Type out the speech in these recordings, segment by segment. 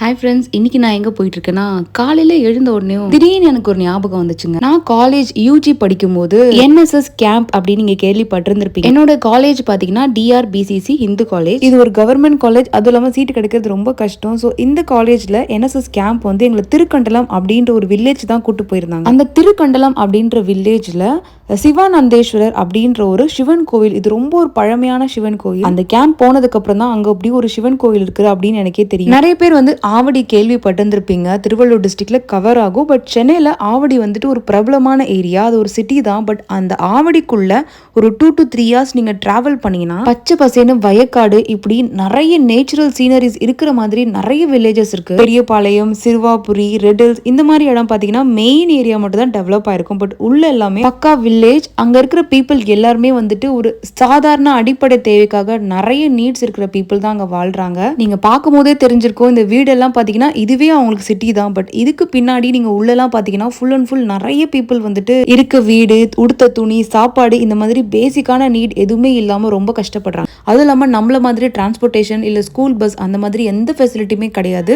Hi friends இன்னைக்கு நான் எங்க போயிட்டு இருக்கேன்னா காலையில எழுந்த உடனே திடீர்னு எனக்கு ஒரு ஞாபகம் வந்துச்சுங்க. நான் காலேஜ் யூஜி படிக்கும் போது என்எஸ்எஸ் கேம்ப் அப்படின்னு நீங்க கேள்விப்பட்டிருந்திருப்பீங்க. என்னோட காலேஜ் பாத்தீங்கன்னா டிஆர்பிசிசி இந்து காலேஜ் இது ஒரு கவர்மெண்ட் காலேஜ் அதுவும் இல்லாம சீட்டு கிடைக்கிறது ரொம்ப கஷ்டம். ஸோ இந்த காலேஜ்ல என்எஸ்எஸ் கேம்ப் வந்து எங்களை திருக்கண்டலம் அப்படின்ற ஒரு வில்லேஜ் தான் கூட்டு போயிருந்தாங்க. அந்த திருக்கண்டலம் அப்படின்ற வில்லேஜ்ல சிவானந்தேஸ்வரர் அப்படின்ற ஒரு சிவன் கோவில். இது ரொம்ப ஒரு பழமையான சிவன் கோவில். அந்த கேம்ப் போனதுக்கு அப்புறம் தான் அங்க அப்படி ஒரு சிவன் கோவில் இருக்குது அப்படின்னு எனக்கே தெரியும். நிறைய பேர் வந்து ஆவடி கேள்விப்பட்டிருந்திருப்பீங்க. திருவள்ளூர் டிஸ்ட்ரிக்டில் கவர் ஆகும். பட் சென்னையில் ஆவடி வந்துட்டு ஒரு பிரபலமான ஏரியா அது ஒரு சிட்டி தான். பட் அந்த ஆவடிக்குள்ளே ஒரு டூ டு த்ரீ இயர்ஸ் நீங்கள் ட்ராவல் பண்ணீங்கன்னா பச்சை பசேன்னு வயக்காடு இப்படி நிறைய நேச்சுரல் சீனரிஸ் இருக்கிற மாதிரி நிறைய வில்லேஜஸ் இருக்குது பெரியபாளையம் சிறுவாபுரி ரெடில்ஸ் இந்த மாதிரி இடம் பார்த்தீங்கன்னா மெயின் ஏரியா மட்டும் தான் டெவலப் ஆயிருக்கும். பட் உள்ள எல்லாமே பக்கா வில்லேஜ் அங்கே இருக்கிற பீப்புள் எல்லாருமே வந்துட்டு ஒரு சாதாரண அடிப்படை தேவைக்காக நிறைய நீட்ஸ் இருக்கிற பீப்புள் தான் அங்கே வாழ்கிறாங்க நீங்கள் பார்க்கும் போதே தெரிஞ்சிருக்கும் இந்த உள்ளெல்லாம் பார்த்தீங்கன்னா இதுவே அவங்களுக்கு சிட்டி தான். பட் இதுக்கு பின்னாடி நீங்க உள்ளெல்லாம் பாத்தீங்கன்னா ஃபுல் அண்ட் ஃபுல் நிறைய பீப்புள் வந்துட்டு இருக்க வீடு உடுத்த துணி சாப்பாடு இந்த மாதிரி பேசிக்கான நீட் எதுவுமே இல்லாம ரொம்ப கஷ்டப்படுறாங்க. அதுவும் இல்லாம நம்மள மாதிரி டிரான்ஸ்போர்ட்டேஷன் இல்ல ஸ்கூல் பஸ் அந்த மாதிரி எந்த ஃபெசிலிட்டியுமே கிடையாது.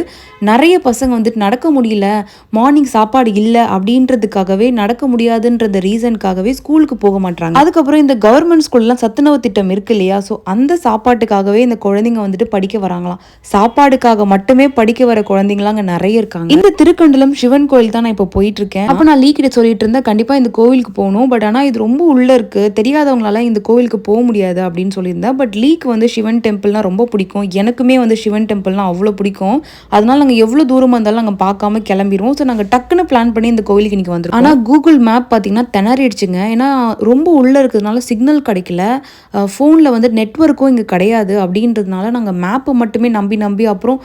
நிறைய பசங்க வந்துட்டு நடக்க முடியல மார்னிங் சாப்பாடு இல்லை அப்படின்றதுக்காகவே நடக்க முடியாதுன்றது ரீசனுக்காகவே ஸ்கூலுக்கு போக மாட்டாங்க அதுக்கப்புறம் இந்த கவர்மெண்ட் ஸ்கூல்லாம் சத்துணவு திட்டம் இருக்கு இல்லையா? ஸோ அந்த சாப்பாட்டுக்காகவே இந்த குழந்தைங்க வந்துட்டு படிக்க வராங்களாம். சாப்பாடுக்காக மட்டுமே படி படிக்க வர குழந்தைங்களாம் அங்கே நிறைய இருக்காங்க. இந்த திருக்கண்டலம் சிவன் கோயில் தான் நான் இப்போ போயிட்டு இருக்கேன் அப்போ நான் லீ கிட்ட சொல்லிட்டு இருந்தேன் கண்டிப்பா இந்த கோவிலுக்கு போகணும். பட் ஆனால் இது ரொம்ப உள்ள இருக்கு. தெரியாதவங்களால இந்த கோவிலுக்கு போக முடியாது அப்படின்னு சொல்லியிருந்தேன். பட் லீக்கு வந்து சிவன் டெம்பிள்னா ரொம்ப பிடிக்கும். எனக்குமே வந்து சிவன் டெம்பிள்னா அவ்வளோ பிடிக்கும். அதனால நாங்கள் எவ்வளோ தூரமாக இருந்தாலும் நாங்கள் பார்க்காம கிளம்பிடுவோம் ஸோ நாங்கள் டக்குன்னு பிளான் பண்ணி இந்த கோவிலுக்கு இன்னைக்கு வந்துடும் ஆனால் கூகுள் மேப் பார்த்தீங்கன்னா திணறிடுச்சுங்க. ஏன்னா ரொம்ப உள்ளே இருக்கிறதுனால சிக்னல் கிடைக்கல. ஃபோனில் வந்து நெட்ஒர்க்கும் இங்கே கிடையாது. அப்படின்றதுனால நாங்கள் மேப்பை மட்டுமே நம்பி நம்பி அப்புறம்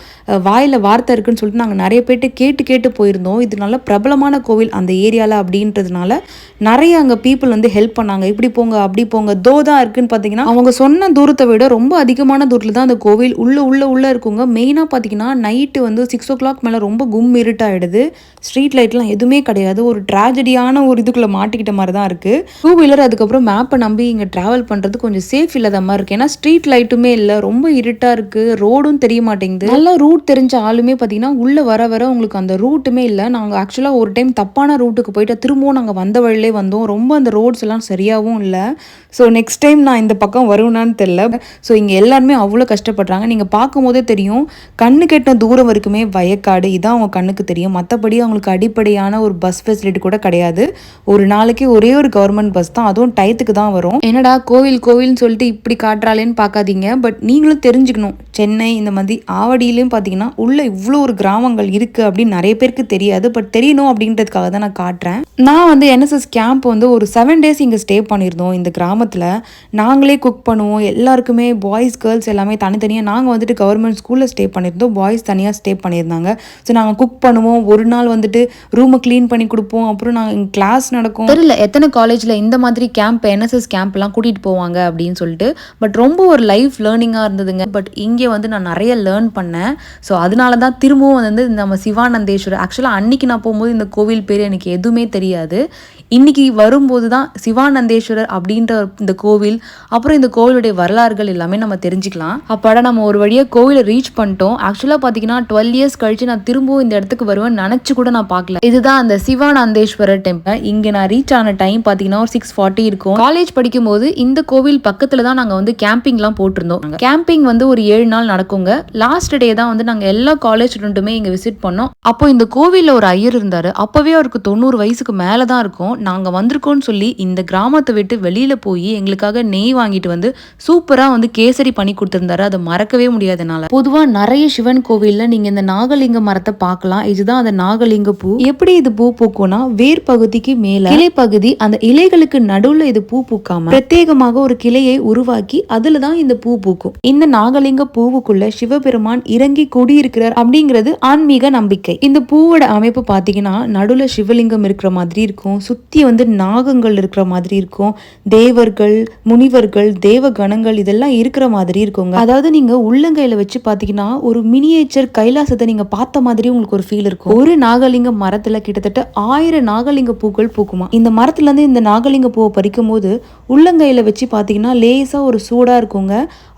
வாயில் வார்த்தை இருக்குன்னு சொல்லிட்டு நாங்கள் நிறைய பேர்ட்டு கேட்டு கேட்டு போயிருந்தோம். இது நல்ல பிரபலமான கோவில் அந்த ஏரியாவில் அப்படின்றதுனால நிறைய அங்கே பீப்புள் வந்து ஹெல்ப் பண்ணாங்க. இப்படி போங்க அப்படி போங்க தோ தான் இருக்குன்னு பார்த்தீங்கன்னா அவங்க சொன்ன தூரத்தை விட ரொம்ப அதிகமான தூரத்தில் தான் அந்த கோவில் உள்ள உள்ள உள்ள இருக்குங்க. மெயினாக பார்த்தீங்கன்னா நைட்டு வந்து சிக்ஸ் ஓ கிளாக் மேலே ரொம்ப கும் இருட்டாயிடுது. ஸ்ட்ரீட் லைட்லாம் எதுவுமே கிடையாது. ஒரு ட்ராஜடியான ஒரு இதுக்குள்ளே மாட்டிக்கிட்ட மாதிரி தான் இருக்குது டூ வீலர் அதுக்கப்புறம் மேப்பை நம்பி இங்கே ட்ராவல் பண்ணுறது கொஞ்சம் சேஃப் இல்லாத மாதிரி இருக்குது ஏன்னா ஸ்ட்ரீட் லைட்டுமே இல்லை. ரொம்ப இருட்டாக இருக்குது ரோடும் தெரிய மாட்டேங்குது. நல்லா ரூட் தெரிஞ்ச ஆளுமே பார்த்தீங்கன்னா உள்ளே வர வர உங்களுக்கு அந்த ரூட்டுமே இல்லை. நாங்கள் ஆக்சுவலாக ஒரு டைம் தப்பான ரூட்டுக்கு போயிட்டு திரும்பவும் நாங்கள் வந்த வழியிலே வந்தோம். ரொம்ப அந்த ரோட்ஸ் எல்லாம் சரியாகவும் இல்லை. ஸோ நெக்ஸ்ட் டைம் நான் இந்த பக்கம் வருவேனான்னு தெரில ஸோ இங்கே எல்லாருமே அவ்வளோ கஷ்டப்படுறாங்க. நீங்கள் பார்க்கும்போதே தெரியும் கண்ணு கெட்ட தூரம் வரைக்குமே வயக்காடு. இதான் அவங்க கண்ணுக்கு தெரியும். மற்றபடி அவங்களுக்கு அடிப்படையான ஒரு பஸ் ஃபெசிலிட்டி கூட கிடையாது. ஒரு நாளைக்கு ஒரே ஒரு கவர்மெண்ட் பஸ் தான். அதுவும் டயத்துக்கு தான் வரும். என்னடா கோவில் கோவில்னு சொல்லிட்டு இப்படி காட்டுறாளேன்னு பார்க்காதீங்க. பட் நீங்களும் தெரிஞ்சுக்கணும். சென்னை இந்த மாதிரி ஆவடியிலையும் பார்த்தீங்கன்னா உள்ளே இவ்வளோ ஒரு கிராமங்கள் இருக்குது அப்படின்னு நிறைய பேருக்கு தெரியாது பட் தெரியணும் அப்படின்றதுக்காக தான் நான் காட்டுறேன். நான் வந்து என்எஸ்எஸ் கேம்ப் வந்து ஒரு செவன் டேஸ் இங்கே ஸ்டே பண்ணியிருந்தோம் இந்த கிராமத்தில். நாங்களே குக் பண்ணுவோம் எல்லாருக்குமே பாய்ஸ் கேர்ள்ஸ் எல்லாமே தனித்தனியாக நாங்கள் வந்துட்டு கவர்மெண்ட் ஸ்கூலில் ஸ்டே பண்ணியிருந்தோம் பாய்ஸ் தனியாக ஸ்டே பண்ணியிருந்தாங்க. ஸோ நாங்கள் குக் பண்ணுவோம் ஒரு நாள் வந்துட்டு ரூமை க்ளீன் பண்ணி கொடுப்போம் அப்புறம் நாங்கள் கிளாஸ் நடக்கும். தெரியல எத்தனை காலேஜில் இந்த மாதிரி கேம்ப் என்எஸ்எஸ் கேம்ப்லாம் கூட்டிகிட்டு போவாங்க அப்படின்னு சொல்லிட்டு பட் ரொம்ப ஒரு லைஃப் லேர்னிங்காக இருந்ததுங்க. பட் இங்கே வந்து நான் நிறைய லேர்ன் பண்ணேன். ஸோ அது அதனால தான் திரும்பவும் வந்து நம்ம சிவானந்தேஸ்வரர். ஆக்சுவலாக அன்னைக்கு நான் போகும்போது இந்த கோவில் பேர் எனக்கு எதுவுமே தெரியாது. இன்னைக்கு வரும்போது தான் சிவானந்தேஸ்வரர் அப்படின்ற இந்த கோவில் அப்புறம் இந்த கோவிலுடைய வரலாறுகள் எல்லாமே நம்ம தெரிஞ்சுக்கலாம். அப்பாடா நம்ம ஒரு வழியாக கோவிலை ரீச் பண்ணிட்டோம். ஆக்சுவலாக பார்த்தீங்கன்னா டுவெல் இயர்ஸ் கழிச்சு நான் திரும்பவும் இந்த இடத்துக்கு வருவேன் நினச்சி கூட நான் பார்க்கல இதுதான் அந்த சிவானந்தேஸ்வரர் டெம்பிள் இங்கே நான் ரீச் ஆன டைம் பார்த்தீங்கன்னா ஒரு சிக்ஸ் ஃபார்ட்டி இருக்கும். காலேஜ் படிக்கும்போது இந்த கோவில் பக்கத்தில் தான் நாங்கள் வந்து கேம்பிங்லாம் போட்டிருந்தோம். கேம்பிங் வந்து ஒரு ஏழு நாள் நடக்குங்க. லாஸ்ட் டே தான் வந்து நாங்கள் எல்லா காலேஜ் ஸ்டூடெண்ட்டுமே இங்கே விசிட் பண்ணோம். அப்போ இந்த கோவிலில் ஒரு ஐயர் இருந்தார். அப்போவே அவருக்கு தொண்ணூறு வயசுக்கு மேலே தான் இருக்கும். நாங்கள் வந்திருக்கோம்னு சொல்லி இந்த கிராமத்தை விட்டு வெளியில் போய் எங்களுக்காக நெய் வாங்கிட்டு வந்து சூப்பராக வந்து கேசரி பண்ணி கொடுத்துருந்தாரு. அதை மறக்கவே முடியாது பொதுவாக நிறைய சிவன் கோவிலில் நீங்கள் இந்த நாகலிங்க மரத்தை பார்க்கலாம். இதுதான் அந்த நாகலிங்க பூ. எப்படி இது பூ பூக்கும்னா வேர் பகுதிக்கு மேலே இலை பகுதி அந்த இலைகளுக்கு நடுவில் இது பூ பூக்காம பிரத்யேகமாக ஒரு கிளையை உருவாக்கி அதில் தான் இந்த பூ பூக்கும். இந்த நாகலிங்க பூவுக்குள்ள சிவபெருமான் இறங்கி குடியிருக்கிறார் அப்படிங்கிறது ஆன்மீக நம்பிக்கை. இந்த பூவோட அமைப்பு பார்த்தீங்கன்னா நடுவில் சிவலிங்கம் இருக்கிற மாதிரி இருக்கும். சுத்தி வந்து நாகங்கள் இருக்கிற மாதிரி இருக்கும். தேவர்கள் முனிவர்கள் தேவ கணங்கள் இதெல்லாம் இருக்கிற மாதிரி இருக்குங்க. அதாவது நீங்கள் உள்ளங்கையில் வச்சு பார்த்தீங்கன்னா ஒரு மினியேச்சர் கைலாசத்தை நீங்கள் பார்த்த மாதிரி உங்களுக்கு ஒரு ஃபீல் இருக்கும். ஒரு நாகலிங்க மரத்தில் கிட்டத்தட்ட ஆயிரம் நாகலிங்க பூக்கள் பூக்குமா? இந்த மரத்துலேருந்து இந்த நாகலிங்க பூவை பறிக்கும் போது உள்ளங்கையில வச்சு பார்த்தீங்கன்னா லேசாக ஒரு சூடாக இருக்குங்க.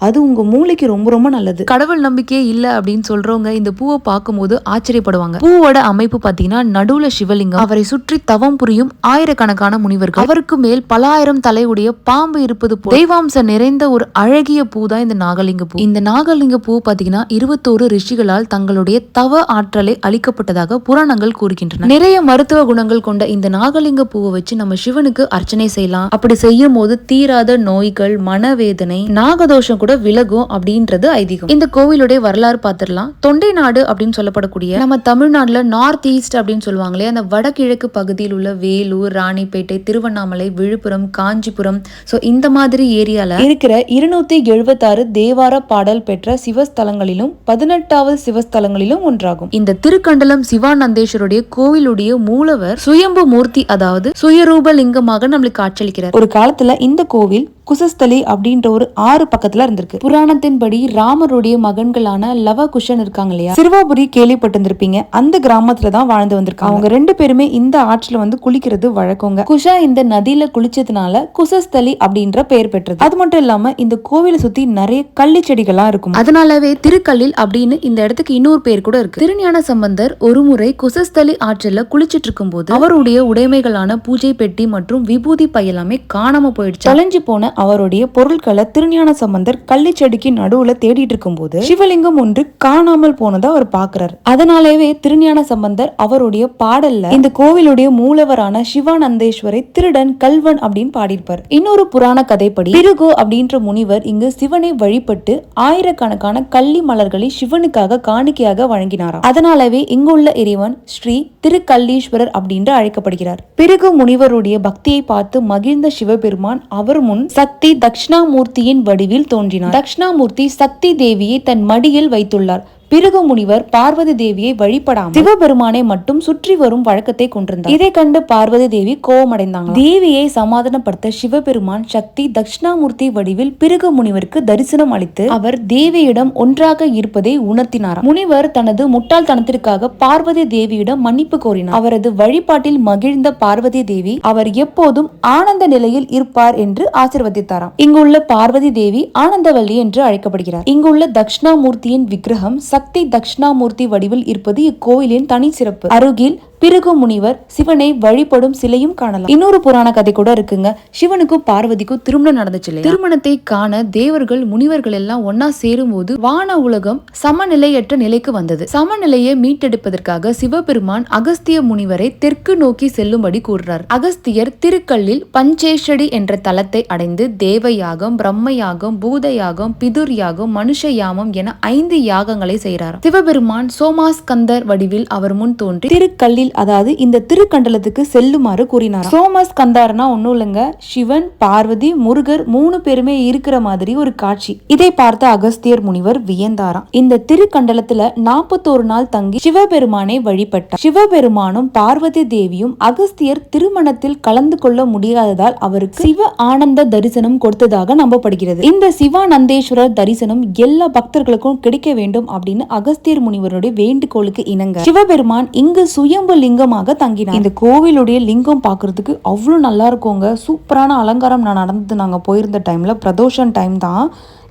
அது உங்கள் மூளைக்கு ரொம்ப ரொம்ப நல்லது. கடவுள் நம்பிக்கையே இல்லை அப்படின்னு சொல்றவங்க இந்த பூவை பார்க்கும்போது ஆச்சரியப்படுவாங்க. பூவோட அமைப்பு பார்த்தீங்கன்னா நடுவில் சிவலிங்கம். அவரை சுற்றி தவம் புரியும் ஆயிரக்கணக்கான முனிவர்கள் அவருக்கு மேல் பலாயிரம் தலையுடைய பாம்பு இருப்பது போல் தெய்வாம்சம் நிறைந்த ஒரு அழகிய பூ தான் இந்த நாகலிங்க பூ. இந்த நாகலிங்க பூ பாத்தீங்கன்னா இருபத்தோரு ரிஷிகளால் தங்களுடைய தவ ஆற்றலை அளிக்கப்பட்டதாக புராணங்கள் கூறுகின்றன. நிறைய மருத்துவ குணங்கள் கொண்ட இந்த நாகலிங்க பூவை வச்சு நம்ம சிவனுக்கு அர்ச்சனை செய்யலாம். அப்படி செய்யும் போது தீராத நோய்கள் மனவேதனை நாகதோஷம் கூட விலகும் அப்படின்றது ஐதீகம். இந்த கோவிலுடைய வரலாறு பார்த்திடலாம் தொண்டை நாடு அப்படின்னு சொல்லப்படக்கூடிய நம்ம தமிழ்நாட்டுல நார்த் ஈஸ்ட் அப்படின்னு சொல்லுவாங்களே அந்த வடகிழக்கு பகுதியில் உள்ள வேலூர் ராணிப்பேட்டை திருவண்ணாமலை விழுப்புரம் காஞ்சிபுரம் ஸோ இந்த மாதிரி ஏரியால இருக்கிற இருநூத்தி எழுபத்தாறு தேவார பாடல் பெற்ற சிவஸ்தலங்களிலும் பதினெட்டாவது சிவஸ்தலங்களிலும் ஒன்றாகும். இந்த திருக்கண்டலம் சிவானந்தேஸ்வருடைய கோவிலுடைய மூலவர் சுயம்பு மூர்த்தி அதாவது சுயரூப லிங்கமாக நம்மளுக்கு காட்சியளிக்கிறார் ஒரு காலத்துல இந்த கோவில் குசஸ்தலி அப்படின்ற ஒரு ஆறு பக்கத்துல இருந்திருக்கு. புராணத்தின்படி ராமருடைய மகன்களான லவ குஷன் இருக்காங்க இல்லையா? சிறுவாபுரி கேள்விப்பட்டிருந்திருப்பீங்க. அந்த கிராமத்துல தான் வாழ்ந்து வந்திருக்காங்க. அவங்க ரெண்டு பேருமே இந்த ஆற்றுல வந்து குளிக்கிறது வழக்கங்க. குஷா இந்த நதியில குளிச்சதுனால குசஸ்தலி அப்படின்ற பெயர் பெற்றது. அது மட்டும் இல்லாம இந்த கோவிலை சுத்தி நிறைய கள்ளி செடிகள்லாம் இருக்கும். அதனாலவே திருக்கல்லில் அப்படின்னு இந்த இடத்துக்கு இன்னொரு பேர் கூட இருக்கு. திருஞான சம்பந்தர் ஒரு முறை குசஸ்தலி ஆற்றில் குளிச்சிட்டு இருக்கும் போது அவருடைய உடைமைகளான பூஜை பெட்டி மற்றும் விபூதி பை எல்லாமே காணாம போயிடுச்சு. தொலைஞ்சு போன அவருடைய பொருட்களை திருஞான சம்பந்தர் கள்ளி செடிக்கு நடுவுல தேடிட்டு இருக்கும்போது சிவலிங்கம் ஒன்று காணாமல் போனதை அவர் பாக்குறாரு அதனாலேயே திருஞான சம்பந்தர் அவருடைய பாடல்ல இந்த கோவிலுடைய மூலவரான சிவானந்தேஸ்வரை திருடன் கல்வன் அப்படின்னு பாடியிருப்பார். இன்னொரு புராண கதைப்படி பிருகு அப்படின்ற முனிவர் இங்கு சிவனை வழிபட்டு ஆயிரக்கணக்கான கள்ளி மலர்களை சிவனுக்காக காணிக்கையாக வழங்கினாராம். அதனாலவே இங்குள்ள இறைவன் ஸ்ரீ திருக்கல்லீஸ்வரர் அப்படின்று அழைக்கப்படுகிறார். பிறகு முனிவருடைய பக்தியை பார்த்து மகிழ்ந்த சிவபெருமான் அவர் முன் சக்தி தக்ஷணாமூர்த்தியின் வடிவில் தோன்றினார். தக்ஷணாமூர்த்தி சக்தி தேவியை தன் மடியில் வைத்துள்ளார். பிருகு முனிவர் பார்வதி தேவியை வழிபடாமல் சிவபெருமானை மட்டும் சுற்றி வரும் வழக்கத்தை கொண்டிருந்தார். இதை கண்டு பார்வதி தேவி கோபமடைந்தாங்க தேவியை சமாதானப்படுத்த சிவபெருமான் சக்தி தட்சிணாமூர்த்தி வடிவில் பிருகு முனிவருக்கு தரிசனம் அளித்து அவர் தேவியிடம் ஒன்றாக இருப்பதை உணர்த்தினார் முனிவர் தனது முட்டாள்தனத்திற்காக பார்வதி தேவியிடம் மன்னிப்பு கோரினார். அவரது வழிபாட்டில் மகிழ்ந்த பார்வதி தேவி அவர் எப்போதும் ஆனந்த நிலையில் இருப்பார் என்று ஆசிர்வதித்தாராம். இங்குள்ள பார்வதி தேவி ஆனந்தவல்லி என்று அழைக்கப்படுகிறார். இங்குள்ள தட்சிணாமூர்த்தியின் விக்கிரகம் சக்தி தட்சிணாமூர்த்தி வடிவில் இருப்பது இக்கோயிலின் தனி சிறப்பு அருகில் பிருகு முனிவர் சிவனை வழிபடும் சிலையும் காணலாம். இன்னொரு புராண கதை கூட இருக்குங்க. சிவனுக்கும் பார்வதிக்கும் திருமணம் நடந்துச்சு திருமணத்தை காண தேவர்கள் முனிவர்கள் எல்லாம் ஒன்னா சேரும் போது வான உலகம் சமநிலையற்ற நிலைக்கு வந்தது. சமநிலையை மீட்டெடுப்பதற்காக சிவபெருமான் அகஸ்திய முனிவரை தெற்கு நோக்கி செல்லும்படி கூறுறார். அகஸ்தியர் திருக்கல்லில் பஞ்சேஷடி என்ற தலத்தை அடைந்து தேவயாகம் பிரம்மயாகம் பூதயாகம் பிதுர் யாகம் மனுஷ யாமம் என ஐந்து யாகங்களை செய்கிறார். சிவபெருமான் சோமாஸ்கந்தர் வடிவில் அவர் முன் தோன்றி திருக்கல்லில் அதாவது இந்த திருக்கண்டலத்துக்கு செல்லுமாறு கூறினார் சோமஸ் கந்தாரனா ஒன்றும் இல்லைங்க. சிவன் பார்வதி முருகர் மூணு பேருமே இருக்கிற மாதிரி ஒரு காட்சி. இதை பார்த்த அகஸ்தியர் முனிவர் வியந்தாராம். இந்த திருக்கண்டலத்துல நாற்பத்தோரு நாள் தங்கி சிவபெருமானை வழிபட்டார். சிவபெருமானும் பார்வதி தேவியும் அகஸ்தியர் திருமணத்தில் கலந்து கொள்ள முடியாததால் அவருக்கு சிவ ஆனந்த தரிசனம் கொடுத்ததாக நம்பப்படுகிறது. இந்த சிவானந்தேஸ்வரர் தரிசனம் எல்லா பக்தர்களுக்கும் கிடைக்க வேண்டும் அப்படின்னு அகஸ்தியர் முனிவருடைய வேண்டுகோளுக்கு இணங்க. சிவபெருமான் இங்கு சுயம்பு லிங்கமாக தங்கினார். இந்த கோவிலுடைய லிங்கம் பார்க்கறதுக்கு அவ்வளோ நல்லா இருக்குங்க சூப்பரான அலங்காரம் நான் நடந்து நாங்கள் போயிருந்த டைம்ல பிரதோஷன் டைம் தான்.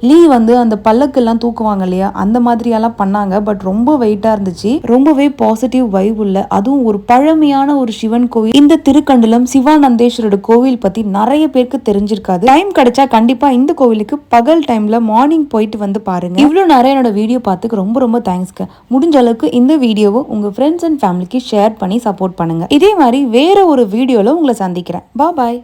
லீ வந்து அந்த பல்லக்கெல்லாம் தூக்குவாங்க இல்லையா? அந்த மாதிரியெல்லாம் பண்ணாங்க. பட் ரொம்ப வெயிட்டாக இருந்துச்சு. ரொம்பவே பாசிட்டிவ் வைவ் உள்ள அதுவும் ஒரு பழமையான ஒரு சிவன் கோவில் இந்த திருக்கண்டலம் சிவானந்தேஸ்வரோட கோவில் பத்தி நிறைய பேருக்கு தெரிஞ்சிருக்காது. டைம் கிடைச்சா கண்டிப்பா இந்த கோவிலுக்கு பகல் டைம்ல மார்னிங் போயிட்டு வந்து பாருங்க. இவ்வளோ நிறைய என்னோட வீடியோ பார்த்துக்கு ரொம்ப ரொம்ப தேங்க்ஸ்க்கு முடிஞ்ச அளவுக்கு இந்த வீடியோவை உங்க ஃப்ரெண்ட்ஸ் அண்ட் ஃபேமிலிக்கு ஷேர் பண்ணி சப்போர்ட் பண்ணுங்க. இதே மாதிரி வேற ஒரு வீடியோல உங்களை சந்திக்கிறேன். பா பாய்